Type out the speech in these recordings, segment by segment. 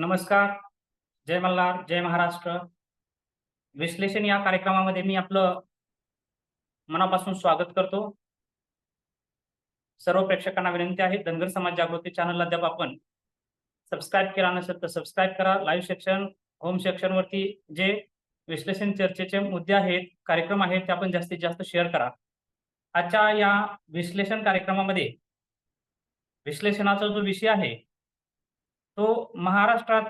नमस्कार. जय मल्हार जय महाराष्ट्र. विश्लेषण या कार्यक्रमामध्ये मी आपलं मनापासून स्वागत करतो. सर्व प्रेक्षकांना विनंती आहे धनगर समाज जागृती चॅनलला अद्याप आपण सबस्क्राईब केला नसेल तर सबस्क्राईब करा. लाईव्ह सेक्शन होम सेक्शनवरती जे विश्लेषण चर्चेचे मुद्दे आहेत कार्यक्रम आहेत ते आपण जास्तीत जास्त शेअर करा. आजच्या या विश्लेषण कार्यक्रमामध्ये विश्लेषणाचा जो विषय आहे तो महाराष्ट्रात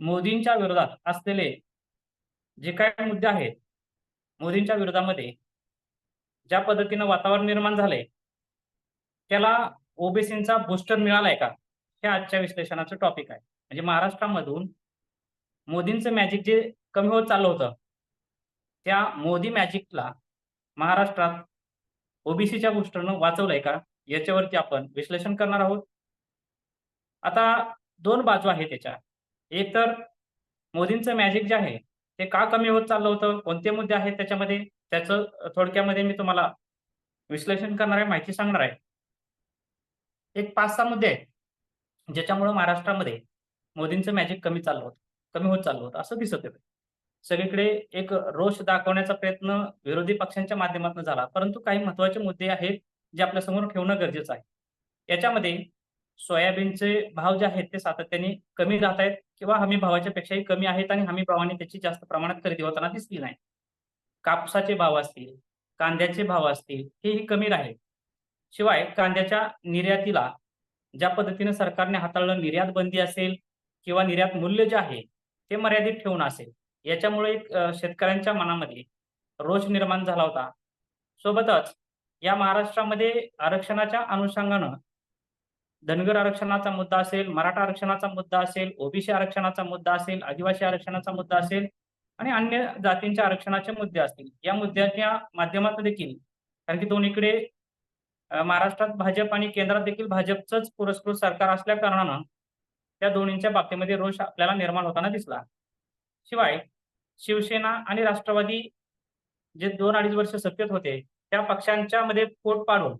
मोदींच्या विरोधात असलेले जे काही मुद्दे आहेत मोदींच्या विरोधामध्ये ज्या पद्धतीनं वातावरण निर्माण झालंय त्याला ओबीसींचा बूस्टर मिळालाय का? हे आजच्या विश्लेषणाचं टॉपिक आहे. म्हणजे महाराष्ट्रामधून मोदींचं मॅजिक जे कमी होत चाललं होतं त्या मोदी मॅजिकला महाराष्ट्रात ओबीसीच्या बुस्टरनं वाचवलंय का? याच्यावरती आपण विश्लेषण करणार आहोत. आता दोन बाजू आहे त्याच्या एक तर मोदींचं मॅजिक जे आहे ते का कमी होत चाललं होतं? कोणते मुद्दे आहेत त्याच्यामध्ये? त्याचं थोडक्यामध्ये मी तुम्हाला विश्लेषण करणार आहे माहिती सांगणार आहे. एक पाच सहा मुद्दे आहेत ज्याच्यामुळे महाराष्ट्रामध्ये मोदींचं मॅजिक कमी चाललं होतं कमी होत चाललं होतं असं दिसत होतं. सगळीकडे एक रोष दाखवण्याचा प्रयत्न विरोधी पक्षांच्या माध्यमातून झाला परंतु काही महत्त्वाचे मुद्दे आहेत जे आपल्यासमोर ठेवणं गरजेचं आहे. याच्यामध्ये सोयाबीनचे भाव जे आहेत ते सातत्याने कमी राहत आहेत किंवा हमी भावाच्या पेक्षाही कमी आहेत आणि हमी भावाने त्याची जास्त प्रमाणात खरेदी होताना दिसली नाही. कापसाचे भाव असतील कांद्याचे भाव असतील हेही कमी राहील. शिवाय कांद्याच्या निर्यातीला ज्या पद्धतीने सरकारने हाताळलं निर्यात बंदी असेल किंवा निर्यात मूल्य जे आहे ते मर्यादित ठेवून असेल याच्यामुळे एक शेतकऱ्यांच्या मनामध्ये रोष निर्माण झाला होता. सोबतच या महाराष्ट्रामध्ये आरक्षणाच्या अनुषंगानं धनगर आरक्षणाचा मुद्दा असेल मराठा आरक्षणाचा मुद्दा असेल ओबीसी आरक्षणाचा मुद्दा असेल आदिवासी आरक्षणाचा मुद्दा असेल आणि अन्य जातींच्या आरक्षणाचे मुद्दे असतील. या मुद्द्याच्या माध्यमातून देखील कारण की दोन्हीकडे महाराष्ट्रात भाजप आणि केंद्रात देखील भाजपचंच पुरस्कृत सरकार असल्या कारणानं त्या दोन्हींच्या बाबतीमध्ये रोष आपल्याला निर्माण होताना दिसला. शिवाय शिवसेना आणि राष्ट्रवादी जे दोन अडीच वर्ष सत्तेत होते त्या पक्षांच्या मध्ये पोट पाडून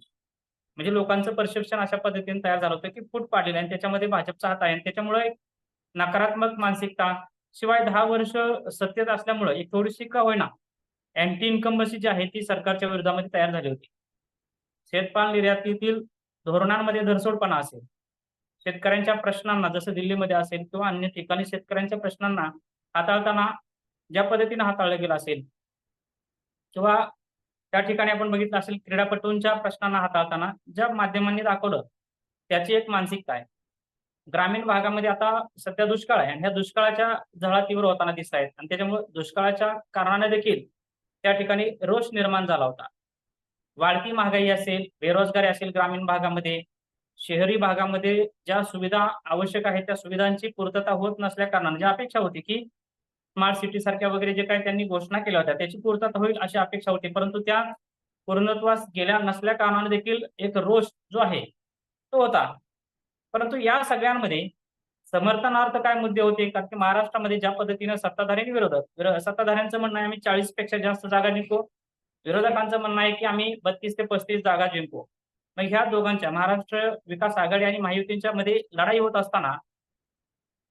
म्हणजे लोकांचं परसेप्शन अशा पद्धतीने तयार झालं होतं की फूट पाडलेलं आणि त्याच्यामध्ये भाजपचा हात आहे. आणि त्याच्यामुळे नकारात्मक मानसिकता शिवाय दहा वर्ष सत्तेत असल्यामुळे एक थोडीशी का होईना अँटी इन्कम्बसी जी आहे ती सरकारच्या विरोधामध्ये तयार झाली होती. शेतपाल निर्यातीतील धोरणांमध्ये धरसोडपणा असेल शेतकऱ्यांच्या प्रश्नांना जसं दिल्लीमध्ये असेल किंवा अन्य ठिकाणी शेतकऱ्यांच्या प्रश्नांना हाताळताना ज्या पद्धतीने हाताळलं गेलं असेल किंवा त्या ठिकाणी आपण बघितलं असेल क्रीडापटूंच्या प्रश्नांना हाताळताना ज्या माध्यमांनी दाखवलं त्याची एक मानसिकता आहे. ग्रामीण भागामध्ये आता सध्या दुष्काळ आहे आणि ह्या दुष्काळाच्या झळा तीव्र होताना दिसत आहेत आणि त्याच्यामुळे दुष्काळाच्या कारणाने देखील त्या ठिकाणी रोष निर्माण झाला होता. वाढती महागाई असेल बेरोजगारी असेल ग्रामीण भागामध्ये शहरी भागामध्ये ज्या सुविधा आवश्यक आहेत त्या सुविधांची पूर्तता होत नसल्या कारणाने जी अपेक्षा होती की स्मार्ट सिटी सारख्या वगैरे जे काही त्यांनी घोषणा केल्या होत्या त्याची पूर्तता होईल अशी अपेक्षा होती. परंतु त्या पूर्णत्वास गेल्या नसल्या कारणाने देखील एक रोष जो आहे तो होता. परंतु या सगळ्यांमध्ये समर्थनार्थ काय मुद्दे होते? कारण की महाराष्ट्रामध्ये ज्या पद्धतीने सत्ताधारी विरोधक सत्ताधाऱ्यांचं म्हणणं आहे आम्ही चाळीसपेक्षा जास्त जागा जिंकू. विरोधकांचं म्हणणं आहे की आम्ही बत्तीस ते पस्तीस जागा जिंकू. मग ह्या दोघांच्या महाराष्ट्र विकास आघाडी आणि महायुतींच्या मध्ये लढाई होत असताना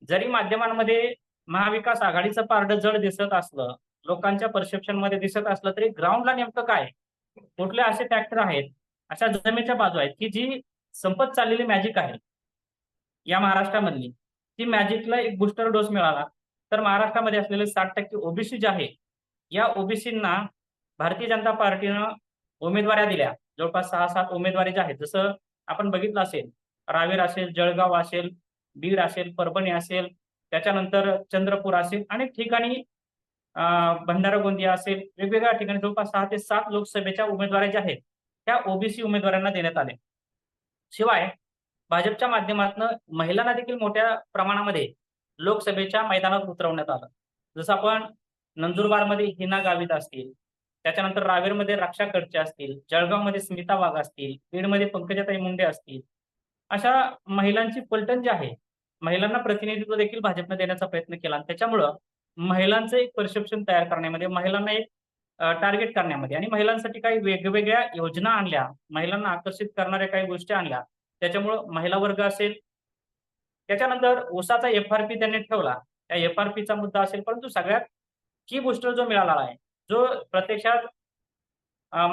जरी माध्यमांमध्ये महाविकास आघाडीचं पारड जड दिसत असलं लोकांच्या परसेप्शनमध्ये दिसत असलं तरी ग्राउंडला नेमकं काय? कुठले असे फॅक्टर आहेत? अशा जमेच्या बाजू आहेत की जी संपत चाललेली मॅजिक आहे. या महाराष्ट्रामधली. ती मॅजिकला एक बुस्टर डोस मिळाला. तर महाराष्ट्रामध्ये असलेले साठ टक्के ओबीसी जे आहे या ओबीसींना भारतीय जनता पार्टीनं उमेदवाऱ्या दिल्या. जवळपास सहा सात उमेदवारी ज्या आहेत. जसं आपण बघितलं असेल रावेर असेल जळगाव असेल बीड असेल परभणी असेल त्याच्यानंतर चंद्रपूर असेल अनेक ठिकाणी भंडारा गोंदिया असेल वेगवेगळ्या ठिकाणी जवळपास सहा ते सात लोकसभेच्या उमेदवार ज्या आहेत त्या ओबीसी उमेदवारांना देण्यात आले. शिवाय भाजपच्या माध्यमातून महिलांना देखील मोठ्या प्रमाणामध्ये लोकसभेच्या मैदानात उतरवण्यात आलं. जसं आपण नंदुरबारमध्ये हिना गावित असतील त्याच्यानंतर रावेरमध्ये रक्षा कडचे असतील जळगावमध्ये स्मिता वाघ असतील बीडमध्ये पंकजाताई मुंडे असतील अशा महिलांची पलटण जी आहे महिलांना प्रतिनिधित्व देखील भाजपने देण्याचा प्रयत्न केला. आणि त्याच्यामुळं महिलांचं एक परसेप्शन तयार करण्यामध्ये महिलांना एक टार्गेट करण्यामध्ये आणि महिलांसाठी काही वेगवेगळ्या योजना आणल्या. महिलांना आकर्षित करणाऱ्या काही गोष्टी आणल्या. त्याच्यामुळं महिला वर्ग असेल. त्याच्यानंतर ऊसाचा एफआरपी त्यांनी ठेवला. त्या एफआरपीचा मुद्दा असेल परंतु सगळ्यात की बुस्टर जो मिळाला आहे जो प्रत्यक्षात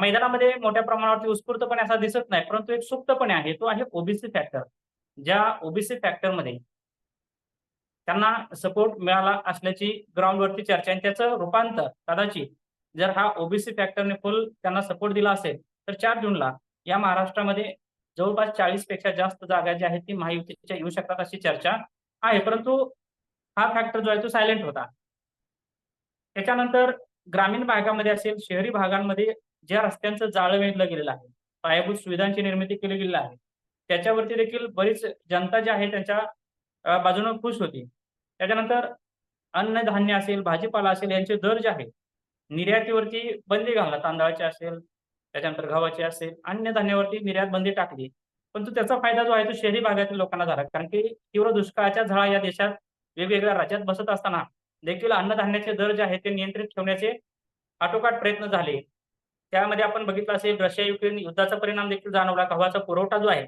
मैदानामध्ये मोठ्या प्रमाणावरती उत्स्फूर्तपणे असा दिसत नाही परंतु एक सुप्तपणे आहे तो आहे ओबीसी फॅक्टर ज्या ओबीसी फॅक्टरमध्ये त्यांना सपोर्ट मिळाला असल्याची ग्राउंडवरती चर्चा आणि त्याचं रूपांतर कदाचित जर हा ओबीसी फॅक्टरने फुल त्यांना सपोर्ट दिला असेल तर चार जूनला या महाराष्ट्रामध्ये जवळपास चाळीसपेक्षा जास्त जागा ज्या आहेत ती महायुतीच्या येऊ शकतात अशी चर्चा आहे. परंतु हा फॅक्टर जो आहे तो सायलेंट होता. त्याच्यानंतर ग्रामीण भागामध्ये असेल शहरी भागांमध्ये ज्या रस्त्यांचं जाळं वेधलं गेलेलं आहे पायाभूत सुविधांची निर्मिती केली गेली आहे त्याच्यावरती देखील बरीच जनता जी आहे त्यांच्या बाजूनं खुश होती. त्याच्यानंतर अन्नधान्य असेल भाजीपाला असेल यांचे दर जे आहेत निर्यातीवरती बंदी घालला तांदळाचे असेल त्याच्यानंतर गव्हाचे असेल अन्नधान्यावरती निर्यात बंदी टाकली. परंतु त्याचा फायदा जो आहे तो शहरी भागातील लोकांना झाला. कारण की तीव्र दुष्काळाच्या झळा या देशात वेगवेगळ्या राज्यात बसत असताना देखील अन्नधान्याचे दर जे आहेत ते नियंत्रित ठेवण्याचे आटोकाट प्रयत्न झाले. त्यामध्ये आपण बघितलं असेल रशिया युक्रेन युद्धाचा परिणाम देखील जाणवला. गव्हाचा पुरवठा जो आहे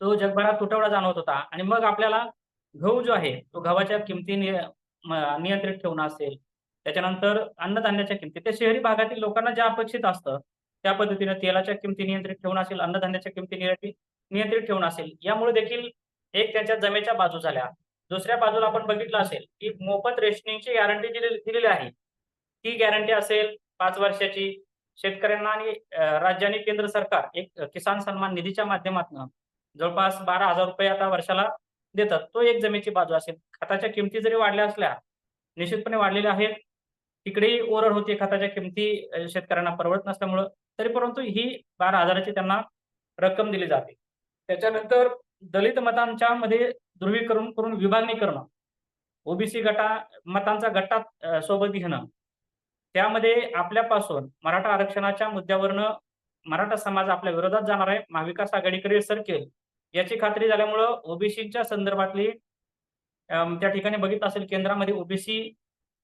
तो जगभरात तुटवडा जाणवत होता. आणि मग आपल्याला गहू जो आहे तो गव्हाच्या किमती नियंत्रित ठेवणं असेल त्याच्यानंतर अन्नधान्याच्या किमती ते शहरी भागातील लोकांना ज्या अपेक्षित असतं त्या पद्धतीने तेलाच्या किमती नियंत्रित ठेवणं असेल अन्नधान्याच्या किमती नियंत्रित नियंत्रित ठेवणं असेल यामुळे देखील एक त्यांच्या जमेच्या बाजू झाल्या. दुसऱ्या बाजूला आपण बघितलं असेल की मोफत रेशनिंगची गॅरंटी दिलेली दिलेली आहे. ती गॅरंटी असेल पाच वर्षाची. शेतकऱ्यांना आणि राज्याने राज्य आणि केंद्र सरकार एक किसान सन्मान निधीच्या माध्यमातून जवळपास बारा हजार रुपये आता वर्षाला देतात. तो एक जमेची बाजू असेल. खताच्या किमती जरी वाढल्या असल्या निश्चितपणे वाढलेल्या आहेत. तिकडेही ओरड होती. खताच्या किमती शेतकऱ्यांना परवडत नसल्यामुळं. तरी परंतु ही बारा हजाराची त्यांना रक्कम दिली जाते. त्याच्यानंतर दलित मतांच्या मध्ये ध्रुवीकरण करून विभागणी करणं. ओबीसी गटा मतांचा गटात सोबत घेणं. त्यामध्ये आपल्यापासून मराठा आरक्षणाच्या मुद्द्यावरनं मराठा समाज आपल्या विरोधात जाणार आहे. महाविकास आघाडीकडे सरकेल. याची खात्री झाल्यामुळं ओबीसीच्या संदर्भातली त्या ठिकाणी बघितलं असेल केंद्रामध्ये ओबीसी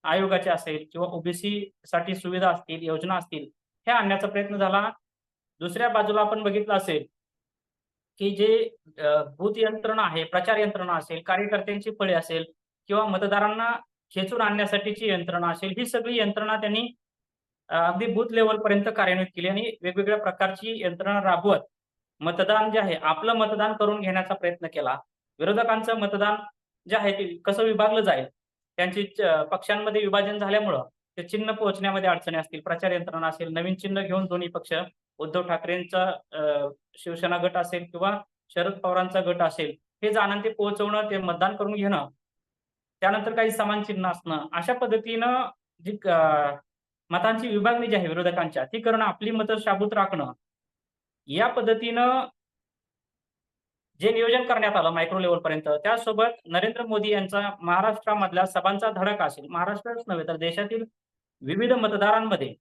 आयोगाचे असेल किंवा ओबीसी साठी सुविधा असतील योजना असतील हे आणण्याचा प्रयत्न झाला. दुसऱ्या बाजूला आपण बघितलं असेल की जे भूत यंत्रणा आहे प्रचार यंत्रणा असेल कार्यकर्त्यांची फळे असेल किंवा मतदारांना खेचून आणण्यासाठीची यंत्रणा असेल ही सगळी यंत्रणा त्यांनी अगदी बूथ लेवल पर्यंत कार्यान्वित केली आणि वेगवेगळ्या प्रकारची यंत्रणा राबवत मतदान जे आहे आपलं मतदान करून घेण्याचा प्रयत्न केला. विरोधकांचं मतदान जे आहे ते कसं विभागलं जाईल त्यांची पक्षांमध्ये विभाजन झाल्यामुळं ते चिन्ह पोहोचण्यामध्ये अडचणी असतील प्रचार यंत्रणा असेल नवीन चिन्ह घेऊन दोन्ही पक्ष उद्धव ठाकरेंचा शिवसेना गट असेल किंवा शरद पवारांचा गट असेल हे जाणं ते पोहोचवणं ते मतदान करून घेणं त्यानंतर काही समान चिन्ह असणं अशा पद्धतीनं जी मतांची विभागणी जी आहे विरोधकांच्या ती करणं आपली मतं शाबूत राखणं. या पद्धतीनं जे नियोजन करण्यात आलं मायक्रो लेवल पर्यंत त्यासोबत नरेंद्र मोदी यांचा महाराष्ट्रामधल्या सभांचा धडाका असेल महाराष्ट्रच नव्हे तर देशातील विविध मतदारांमध्ये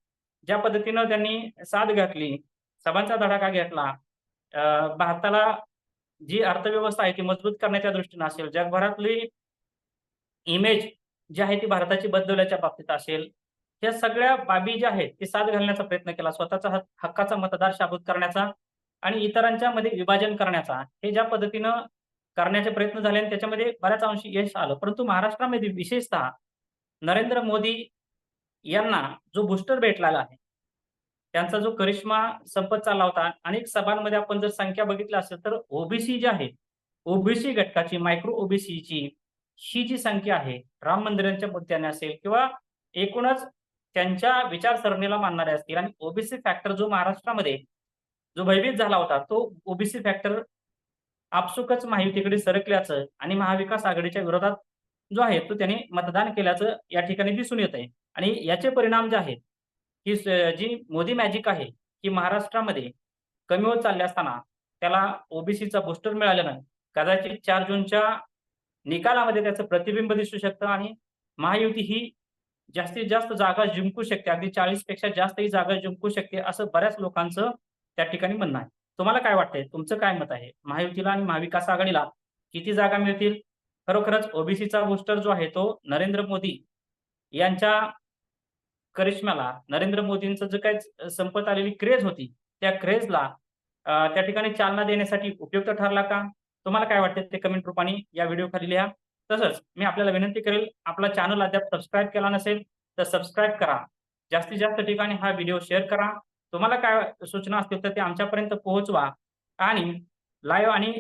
ज्या पद्धतीनं त्यांनी साथ घातली सभांचा धडाका घेतला अं, भारताला जी अर्थव्यवस्था आहे ती मजबूत करण्याच्या दृष्टीनं असेल जगभरातली इमेज जी आहे ती भारताची बदलवल्याच्या बाबतीत असेल या सगळ्या बाबी ज्या आहेत ते साथ घालण्याचा प्रयत्न केला. स्वतःचा हक- हक्काचा मतदार शाबूत करण्याचा आणि इतरांच्या मध्ये विभाजन करण्याचा. हे ज्या पद्धतीनं करण्याचे प्रयत्न झाले आणि त्याच्यामध्ये बऱ्याच अंशी यश आलं. परंतु महाराष्ट्रामध्ये विशेषतः नरेंद्र मोदी यांना जो बुस्टर भेटलेला आहे त्यांचा जो करिश्मा संपत चालला होता अनेक सभांमध्ये आपण जर संख्या बघितली असेल तर ओबीसी जी आहे ओबीसी घटकाची मायक्रो ओबीसीची ही जी संख्या आहे राम मंदिरांच्या मुद्द्याने असेल किंवा एकूणच त्यांच्या विचारसरणीला मानणारे असतील. आणि ओबीसी फॅक्टर जो महाराष्ट्रामध्ये जो भयभीत झाला होता तो ओबीसी फॅक्टर आपसुकच माहितीकडे सरकल्याचं आणि महाविकास आघाडीच्या विरोधात जो आहे तो त्यांनी मतदान केल्याचं या ठिकाणी दिसून येत आहे आणि याचे परिणाम जे आहेत ही जी मोदी मॅजिक आहे ही महाराष्ट्रामध्ये कमी होत चालले असताना त्याला ओबीसीचा बुस्टर मिळाल्यानं कदाचित चार जूनच्या निकालामध्ये त्याचं प्रतिबिंब दिसू शकतं आणि महायुती ही जास्तीत जास्त जागा जिंकू शकते. अगदी चाळीसपेक्षा जास्त ही जागा जिंकू शकते असं बऱ्याच लोकांचं त्या ठिकाणी म्हणणं आहे. तुम्हाला काय वाटतंय? तुमचं काय मत आहे? महायुतीला आणि महाविकास आघाडीला किती जागा मिळतील? खरोखरच ओबीसीचा बुस्टर जो आहे तो नरेंद्र मोदी यांच्या करिश्म्याला नरेंद्र मोदींचं जे काही संपत आलेली क्रेज होती त्या क्रेजला त्या ठिकाणी चालना देण्यासाठी उपयुक्त ठरला का? तुम्हाला काय वाटते ते कमेंट रूपाने या व्हिडिओ खाली लिहा. तसंच मी आपल्याला विनंती करेल आपला चॅनल अद्याप सबस्क्राईब केला नसेल तर सबस्क्राईब करा. जास्तीत जास्त ठिकाणी हा व्हिडिओ शेअर करा. तुम्हाला काय सूचना असतील तर ते आमच्यापर्यंत पोहोचवा. आणि लाईव्ह आणि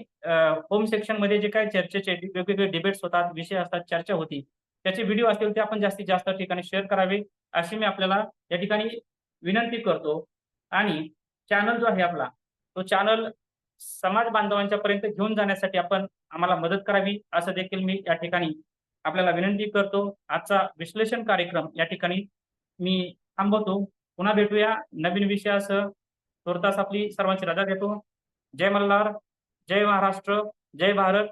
होम सेक्शनमध्ये जे काय चर्चेचे वेगवेगळे डिबेट्स होतात विषय असतात चर्चा होती त्याचे व्हिडिओ असतील ते आपण जास्तीत जास्त ठिकाणी शेअर करावे अशी मी आपल्याला या ठिकाणी विनंती करतो. आणि चॅनल जो आहे आपला तो चॅनल समाज बांधवांच्या पर्यंत घेऊन जाण्यासाठी आपण आम्हाला मदत करावी असं देखील मी या ठिकाणी आपल्याला विनंती करतो. आजचा विश्लेषण कार्यक्रम या ठिकाणी मी थांबवतो. पुन्हा भेटूया नवीन विषयासह. तुर्तास आपली सर्वांची रजा देतो. जय मल्हार जय महाराष्ट्र जय भारत.